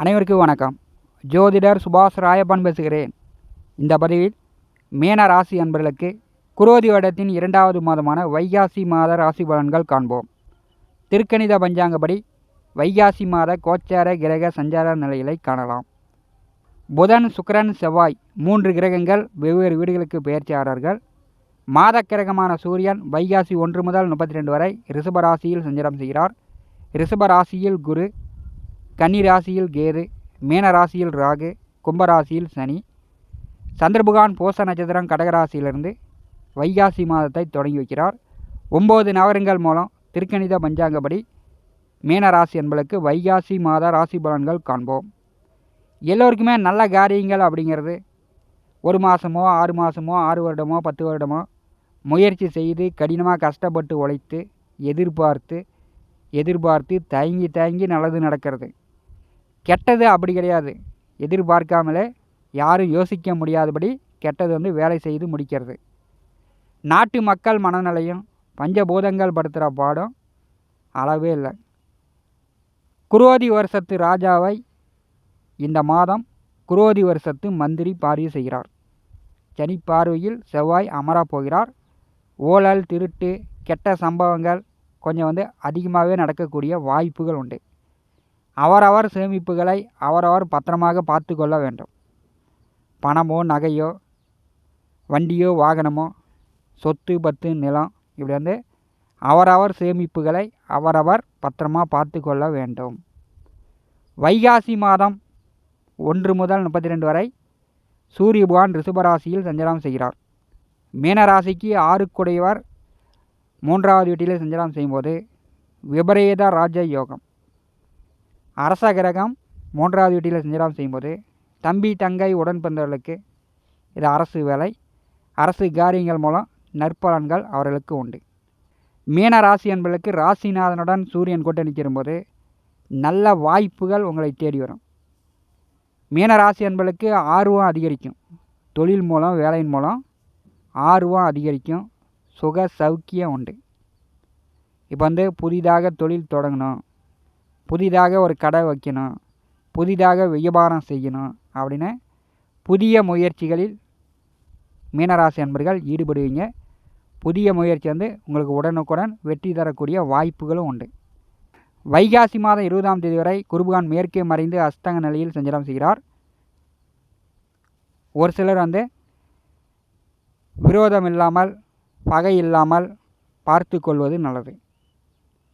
அனைவருக்கும் வணக்கம். ஜோதிடர் சுபாஷ் ராயப்பன் பேசுகிறேன். இந்த பதிவில் மீன ராசி அன்பர்களுக்கு குரோதி வருடத்தின் இரண்டாவது மாதமான வைகாசி மாத ராசி பலன்கள் காண்போம். திருக்கணித பஞ்சாங்கப்படி வைகாசி மாத கோச்சார கிரக சஞ்சார நிலைகளை காணலாம். புதன் சுக்கரன் செவ்வாய் மூன்று கிரகங்கள் வெவ்வேறு வீடுகளுக்கு பெயர்ச்சியாளர்கள். மாத கிரகமான சூரியன் வைகாசி ஒன்று முதல் முப்பத்தி ரெண்டு வரை ரிஷப ராசியில் சஞ்சாரம் செய்கிறார். ரிஷப ராசியில் குரு கன்னி ராசியில் கேது மீன ராசியில் ராகு கும்பராசியில் சனி சந்திரபுகான் பூச நட்சத்திரம் கடகராசியிலிருந்து வைகாசி மாதத்தை தொடங்கி வைக்கிறார். ஒம்பது நவரங்கள் மூலம் திருக்கணித பஞ்சாங்கப்படி மீன ராசி வைகாசி மாத ராசி பலன்கள் காண்போம். எல்லோருக்குமே நல்ல காரியங்கள் அப்படிங்கிறது ஒரு மாதமோ ஆறு மாதமோ ஆறு வருடமோ பத்து வருடமோ முயற்சி செய்து கடினமாக கஷ்டப்பட்டு உழைத்து எதிர்பார்த்து எதிர்பார்த்து தயங்கி தயங்கி நல்லது நடக்கிறது. கெட்டது அப்படி கிடையாது. எதிர்பார்க்காமலே யாரும் யோசிக்க முடியாதபடி கெட்டது வந்து வேலை செய்து முடிக்கிறது. நாட்டு மக்கள் மனநிலையும் பஞ்சபூதங்கள் படுத்துகிற பாடம் அளவே இல்லை. குரோதி வருஷத்து ராஜாவை இந்த மாதம் குரோதி வருஷத்து மந்திரி பார்வை செய்கிறார். சனி பார்வையில் செவ்வாய் அமரா போகிறார். ஊழல் திருட்டு கெட்ட சம்பவங்கள் கொஞ்சம் வந்து அதிகமாகவே நடக்கக்கூடிய வாய்ப்புகள் உண்டு. அவரவர் சேமிப்புகளை அவரவர் பத்திரமாக பார்த்து கொள்ள வேண்டும். பணமோ நகையோ வண்டியோ வாகனமோ சொத்து பத்து நிலம் இப்படி வந்து அவரவர் சேமிப்புகளை அவரவர் பத்திரமாக பார்த்து கொள்ள வேண்டும். வைகாசி மாதம் ஒன்று முதல் முப்பத்தி ரெண்டு வரை சூரிய பகவான் ரிஷபராசியில் சஞ்சலம் செய்கிறார். மீனராசிக்கு ஆறுக்குடையவர் மூன்றாவது வீட்டிலே சஞ்சலம் செய்யும்போது விபரீத ராஜ யோகம் அரச கிரகம் மூன்றாவது வீட்டில் சஞ்சாரம் செய்யும்போது தம்பி தங்கை உடன் பிறந்தவர்களுக்கு இது அரசு வேலை. அரசு காரியங்கள் மூலம் நற்பலன்கள் அவர்களுக்கு உண்டு. மீன ராசி என்பதற்கு ராசிநாதனுடன் சூரியன் கூட்டணி சேரும்போது நல்ல வாய்ப்புகள் உங்களை தேடி வரும். மீன ராசி என்பதற்கு ஆர்வம் அதிகரிக்கும். தொழில் மூலம் வேலையின் மூலம் ஆர்வம் அதிகரிக்கும். சுக சௌக்கியம் உண்டு. இப்போ வந்து புதிதாக தொழில் தொடங்கணும். புதிதாக ஒரு கடை வைக்கணும். புதிதாக வியாபாரம் செய்யணும் அப்படின்னு புதிய முயற்சிகளில் மீனராசி அன்பர்கள் ஈடுபடுவீங்க. புதிய முயற்சி வந்து உங்களுக்கு உடனுக்குடன் வெற்றி தரக்கூடிய வாய்ப்புகளும் உண்டு. வைகாசி மாதம் இருபதாம் தேதி வரை குருபகான் மேற்கே மறைந்து அஸ்தங்க நிலையில் சஞ்சலம் செய்கிறார். ஒரு சிலர் வந்து விரோதம் இல்லாமல் பகை இல்லாமல் பார்த்து கொள்வது நல்லது.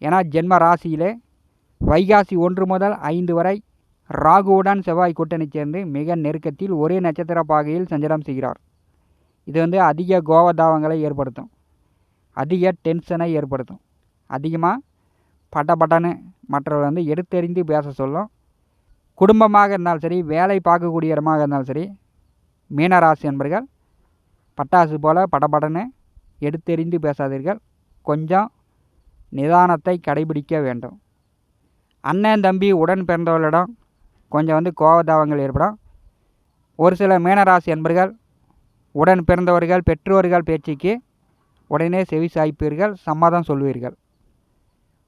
ஏன்னா ஜென்ம ராசியிலே வைகாசி ஒன்று முதல் ஐந்து வரை ராகுவுடன் செவ்வாய் கூட்டணி சேர்ந்து மிக நெருக்கத்தில் ஒரே நட்சத்திர பாகையில் சஞ்சலம் செய்கிறார். இது வந்து அதிக கோவதாவங்களை ஏற்படுத்தும். அதிக டென்ஷனை ஏற்படுத்தும். அதிகமாக பட்ட பட்டன்னு மற்றவர்கள் வந்து எடுத்தெறிந்து பேச சொல்லும். குடும்பமாக இருந்தாலும் சரி வேலை பார்க்கக்கூடிய இடமாக இருந்தாலும் சரி மீனராசி என்பர்கள் பட்டாசு போல் படபடன்னு எடுத்தெறிந்து பேசாதீர்கள். கொஞ்சம் நிதானத்தை கடைபிடிக்க வேண்டும். அண்ணன் தம்பி உடன் பிறந்தவர்களிடம் கொஞ்சம் வந்து கோபதாபங்கள் ஏற்படும். ஒரு சில மீனராசி என்பர்கள் உடன் பிறந்தவர்கள் பெற்றோர்கள் பேச்சுக்கு உடனே செவி சாய்ப்பீர்கள் சம்மதம் சொல்வீர்கள்.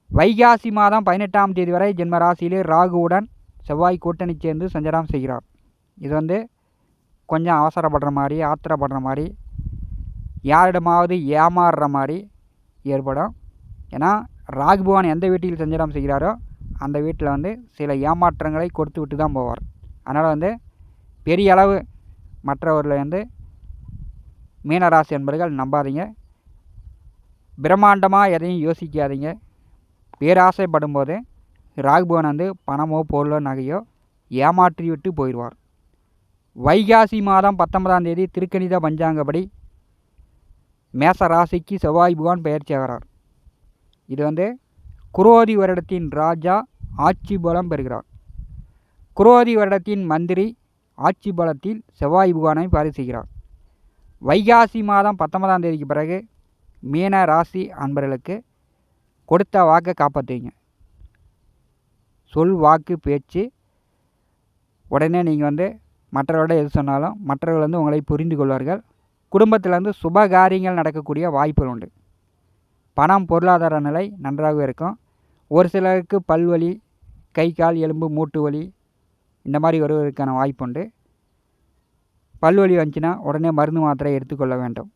வைகாசி மாதம் பதினெட்டாம் தேதி வரை ஜென்ம ராசியிலே ராகுவுடன் செவ்வாய் கூட்டணி சேர்ந்து சஞ்சாரம் செய்கிறார். இது வந்து கொஞ்சம் அவசரப்படுற மாதிரி ஆத்திரப்படுற மாதிரி யாரிடமாவது ஏமாறுற மாதிரி ஏற்படும். ஏன்னா ராகுபவான் எந்த வீட்டில் சஞ்சாரம் செய்கிறாரோ அந்த வீட்டில் வந்து சில ஏமாற்றங்களை கொடுத்து விட்டு தான் போவார். அதனால் வந்து பெரிய அளவு மற்றவர்களை வந்து மீனராசி என்பர்கள் நம்பாதீங்க. பிரம்மாண்டமாக எதையும் யோசிக்காதீங்க. பேராசைப்படும் போது ராகுபவன் வந்து பணமோ பொருளோ நகையோ ஏமாற்றி விட்டு போயிடுவார். வைகாசி மாதம் பத்தொன்பதாம் தேதி திருக்கணித பஞ்சாங்கப்படி மேச ராசிக்கு செவ்வாய் பகவான் பெயர்ச்சி ஆகிறார். இது வந்து குரோதி வருடத்தின் ராஜா ஆட்சி பலம் பெறுகிறார் குரோதி வருடத்தின் மந்திரி ஆட்சி பலத்தில் செவ்வாய் புகானை பாரி வைகாசி மாதம் பத்தொன்பதாம் தேதிக்கு பிறகு மீன ராசி அன்பர்களுக்கு கொடுத்த வாக்கை காப்பாற்றுவீங்க. சொல் வாக்கு பேச்சு உடனே நீங்கள் வந்து மற்றவர்களோட எது சொன்னாலும் மற்றவர்கள் வந்து உங்களை புரிந்து கொள்வார்கள். குடும்பத்தில் வந்து சுப காரியங்கள் நடக்கக்கூடிய வாய்ப்புகள் உண்டு. பணம் பொருளாதார நிலை நன்றாக இருக்கும். ஒரு சிலருக்கு பல்வலி கை கால் எலும்பு மூட்டு வலி இந்த மாதிரி வருவதற்கான வாய்ப்புண்டு. பல்வலி வந்துச்சுன்னா உடனே மருந்து மாத்திரை எடுத்துக்கொள்ள வேண்டும்.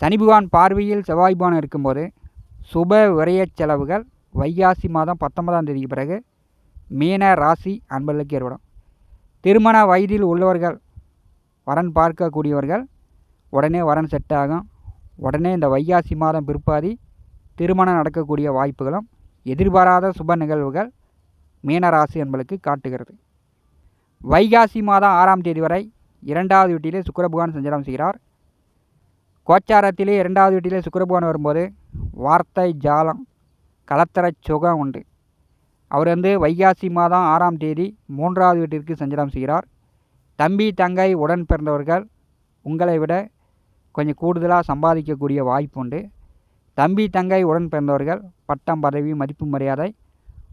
சனி பகவான் பார்வையில் செவ்வாய் பகவான் இருக்கும்போது சுப விரைய செலவுகள் வைகாசி மாதம் பத்தொன்பதாம் தேதிக்கு பிறகு மீன ராசி அன்பர்களுக்கு ஏற்படும். திருமண வயதில் உள்ளவர்கள் வரன் பார்க்கக்கூடியவர்கள் உடனே வரன் செட் ஆகும். உடனே இந்த வைகாசி மாதம் பிற்பாதி திருமணம் நடக்கக்கூடிய வாய்ப்புகளும் எதிர்பாராத சுப நிகழ்வுகள் மீனராசி என்பளுக்கு காட்டுகிறது. வைகாசி மாதம் ஆறாம் தேதி வரை இரண்டாவது வீட்டிலே சுக்கிர பகவான் சஞ்சாரம் செய்கிறார். கோச்சாரத்திலே இரண்டாவது வீட்டிலே சுக்கிர பகவான் வரும்போது வார்த்தை ஜாலம் கலத்தர சுகம் உண்டு. அவர் வந்து வைகாசி மாதம் ஆறாம் தேதி மூன்றாவது வீட்டிற்கு சஞ்சாரம் செய்கிறார். தம்பி தங்கை உடன் பிறந்தவர்கள் உங்களை விட கொஞ்சம் கூடுதலாக சம்பாதிக்கக்கூடிய வாய்ப்பு உண்டு. தம்பி தங்கை உடன் பிறந்தவர்கள் பட்டம் பதவி மதிப்பு மரியாதை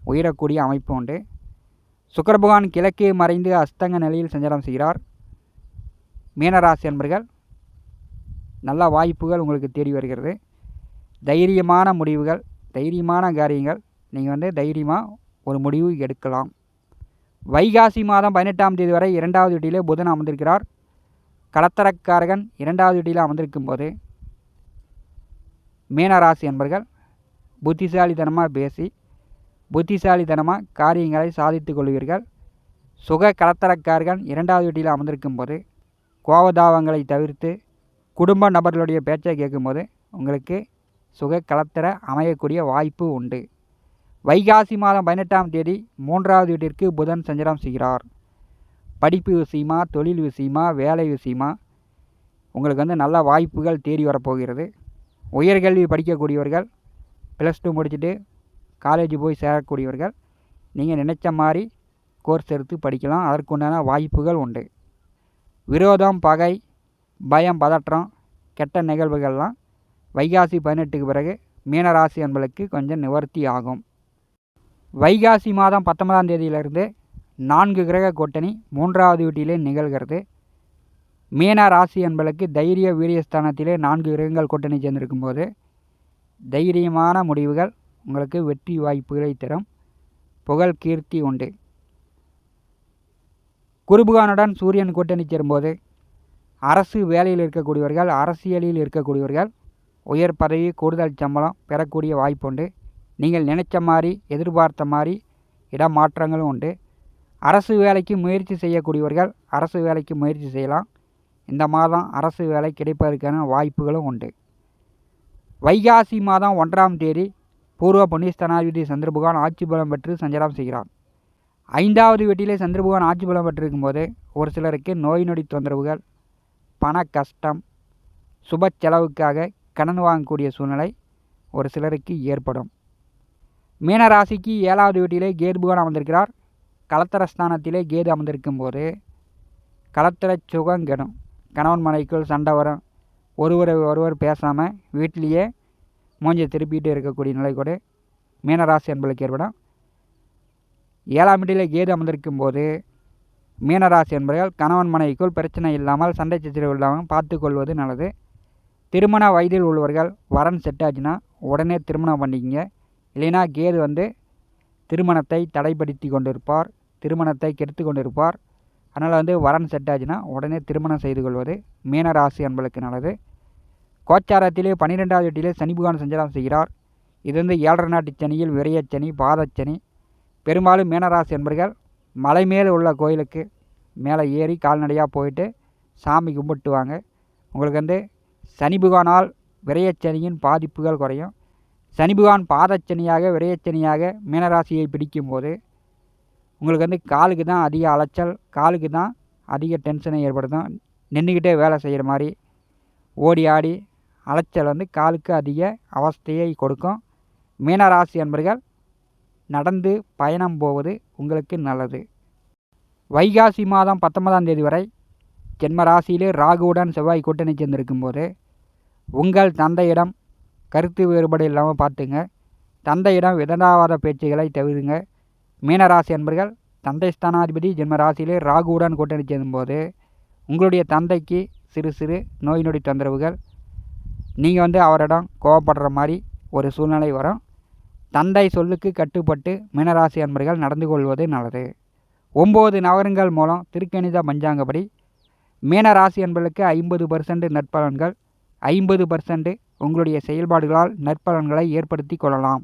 உயரக்கூடிய அமைப்பு உண்டு. சுக்கரபகவான் கிழக்கே மறைந்து அஸ்தங்க நிலையில் சஞ்சாரம் செய்கிறார். மீனராசி என்பர்கள் நல்ல வாய்ப்புகள் உங்களுக்கு தேடி வருகிறது. தைரியமான முடிவுகள் தைரியமான காரியங்கள். நீங்கள் வந்து தைரியமாக ஒரு முடிவு எடுக்கலாம். வைகாசி மாதம் பதினெட்டாம் தேதி வரை இரண்டாவது வீட்டிலே புதன் அமர்ந்திருக்கிறார். கலத்தரக்காரகன் இரண்டாவது வீட்டில் அமர்ந்திருக்கும் போது மீனராசி என்பர்கள் புத்திசாலித்தனமாக பேசி புத்திசாலித்தனமாக காரியங்களை சாதித்து கொள்வீர்கள். சுக கலத்தரக்காரர்கள் இரண்டாவது வீட்டில் அமர்ந்திருக்கும் போது கோபதாபங்களை தவிர்த்து குடும்ப நபர்களுடைய பேச்சை கேட்கும்போது உங்களுக்கு சுக கலத்தர அமையக்கூடிய வாய்ப்பு உண்டு. வைகாசி மாதம் பதினெட்டாம் தேதி மூன்றாவது வீட்டிற்கு புதன் சஞ்சாரம் செய்கிறார். படிப்பு விஷயமா தொழில் விஷயமா வேலை விஷயமா உங்களுக்கு வந்து நல்ல வாய்ப்புகள் தேடி வரப்போகிறது. உயர்கல்வி படிக்கக்கூடியவர்கள் ப்ளஸ் டூ முடிச்சுட்டு காலேஜ் போய் சேரக்கூடியவர்கள் நீங்கள் நினச்ச மாதிரி கோர்ஸ் எடுத்து படிக்கலாம். அதற்குண்டான வாய்ப்புகள் உண்டு. விரோதம் பகை பயம் பதற்றம் கெட்ட நிகழ்வுகள்லாம் வைகாசி பதினெட்டுக்கு பிறகு மீனராசி என்பளுக்கு கொஞ்சம் நிவர்த்தி ஆகும். வைகாசி மாதம் பத்தொன்பதாம் தேதியிலிருந்து நான்கு கிரக கூட்டணி மூன்றாவது வீட்டிலே நிகழ்கிறது. மீன ராசி என்பளுக்கு தைரிய வீரியஸ்தானத்திலே நான்கு கிரகங்கள் கூட்டணி சேர்ந்திருக்கும் போது தைரியமான முடிவுகள் உங்களுக்கு வெற்றி வாய்ப்புகளை தரும். புகழ் கீர்த்தி உண்டு. குருபுகானுடன் சூரியன் கூட்டணி சேரும்போது அரசு வேலையில் இருக்கக்கூடியவர்கள் அரசியலில் இருக்கக்கூடியவர்கள் உயர் பதவி கூடுதல் சம்பளம் பெறக்கூடிய வாய்ப்புண்டு நீங்கள் நினைச்ச மாதிரி எதிர்பார்த்த மாதிரி இடமாற்றங்களும் உண்டு. அரசு வேலைக்கு முயற்சி செய்யக்கூடியவர்கள் அரசு வேலைக்கு முயற்சி செய்யலாம். இந்த மாதம் அரசு வேலை கிடைப்பதற்கான வாய்ப்புகளும் உண்டு. வைகாசி மாதம் ஒன்றாம் தேதி பூர்வ புண்ணியஸ்தனாதிபதி சந்திரபகவான் ஆட்சி பலம் பெற்று சஞ்சாரம் செய்கிறார். ஐந்தாவது வீட்டிலே சந்திரபகவான் ஆட்சி பலம் பெற்றிருக்கும் போது ஒரு சிலருக்கு நோய் நொடி தொந்தரவுகள் பண கஷ்டம் சுப செலவுக்காக கடன் வாங்கக்கூடிய சூழ்நிலை ஒரு சிலருக்கு ஏற்படும். மீனராசிக்கு ஏழாவது வீட்டிலே கேது பகவான் அமர்ந்திருக்கிறார். கலத்தரஸ்தானத்திலே கேது அமர்ந்திருக்கும் போது கலத்தர சுகம் கெடும் கணவன் மனைவிக்குள் சண்டை வரும். ஒருவரை ஒருவர் பேசாமல் வீட்டிலேயே மூஞ்சியை திருப்பிட்டு இருக்கக்கூடிய நிலை கூட மீனராசி என்பளுக்கு ஏற்படும். ஏழாம் வீட்டிலே கேது அமர்ந்திருக்கும் போது மீனராசி என்பவர்கள் கணவன் மனைவிக்குள் பிரச்சனை இல்லாமல் சண்டை சச்சரவு இல்லாமல் பார்த்து கொள்வது நல்லது. திருமண வயதில் உள்ளவர்கள் வரன் செட் ஆச்சுன்னா உடனே திருமணம் பண்ணிக்கங்க. இல்லைன்னா கேது வந்து திருமணத்தை தடைப்படுத்தி கொண்டிருப்பார் திருமணத்தை கெடுத்து கொண்டிருப்பார். அதனால் வந்து வரன் செட் ஆச்சுன்னா உடனே திருமணம் செய்து கொள்வது மீனராசி அன்பளுக்கு நல்லது. கோச்சாரத்திலே பன்னிரெண்டாவது வீட்டிலே சனி பகவான் சஞ்சாரம் செய்கிறார். இது வந்து ஏழரை நாட்டு சனியில் விரையச்சனி பாதச்சனி பெரும்பாலும் மீனராசி என்பர்கள் மலை மேல் உள்ள கோயிலுக்கு மேலே ஏறி கால்நடையாக போயிட்டு சாமி கும்பிட்டுவாங்க. உங்களுக்கு வந்து சனி பகவானால் விரையச்சனியின் பாதிப்புகள் குறையும். சனி பகவான் பாதச்சனியாக விரையச்சனியாக மீனராசியை பிடிக்கும்போது உங்களுக்கு வந்து காலுக்கு தான் அதிக அலைச்சல் காலுக்கு தான் அதிக டென்ஷனை ஏற்படுத்தும். நின்றுக்கிட்டே வேலை செய்கிற மாதிரி ஓடி ஆடி அலைச்சல் வந்து காலுக்கு அதிக அவஸ்தையை கொடுக்கும். மீனராசி என்பர்கள் நடந்து பயணம் போவது உங்களுக்கு நல்லது. வைகாசி மாதம் பத்தொன்பதாம் தேதி வரை ஜென்ம ராசியிலே ராகுவுடன் செவ்வாய் கூட்டணி சேர்ந்திருக்கும் போது உங்கள் தந்தையிடம் கருத்து வேறுபாடு இல்லாமல் பார்த்துங்க. தந்தையிடம் விதண்டாவாத பேச்சுகளை தவிருங்க. மீனராசி அன்பர்கள் தந்தை ஸ்தானாதிபதி ஜென்ம ராசியிலே ராகுவுடன் கூட்டணி சேரும்போது உங்களுடைய தந்தைக்கு சிறு சிறு நோய் நொடி தொந்தரவுகள் நீங்கள் வந்து அவரிடம் கோவப்படுற மாதிரி ஒரு சூழ்நிலை வரும். தந்தை சொல்லுக்கு கட்டுப்பட்டு மீனராசி அன்பர்கள் நடந்து கொள்வது நல்லது. ஒம்பது நகரங்கள் மூலம் திருக்கணித பஞ்சாங்கப்படி மீனராசி அன்பர்களுக்கு ஐம்பது பர்சன்ட் நற்பலன்கள் ஐம்பது பர்சன்ட் உங்களுடைய செயல்பாடுகளால் நற்பலன்களை ஏற்படுத்தி கொள்ளலாம்.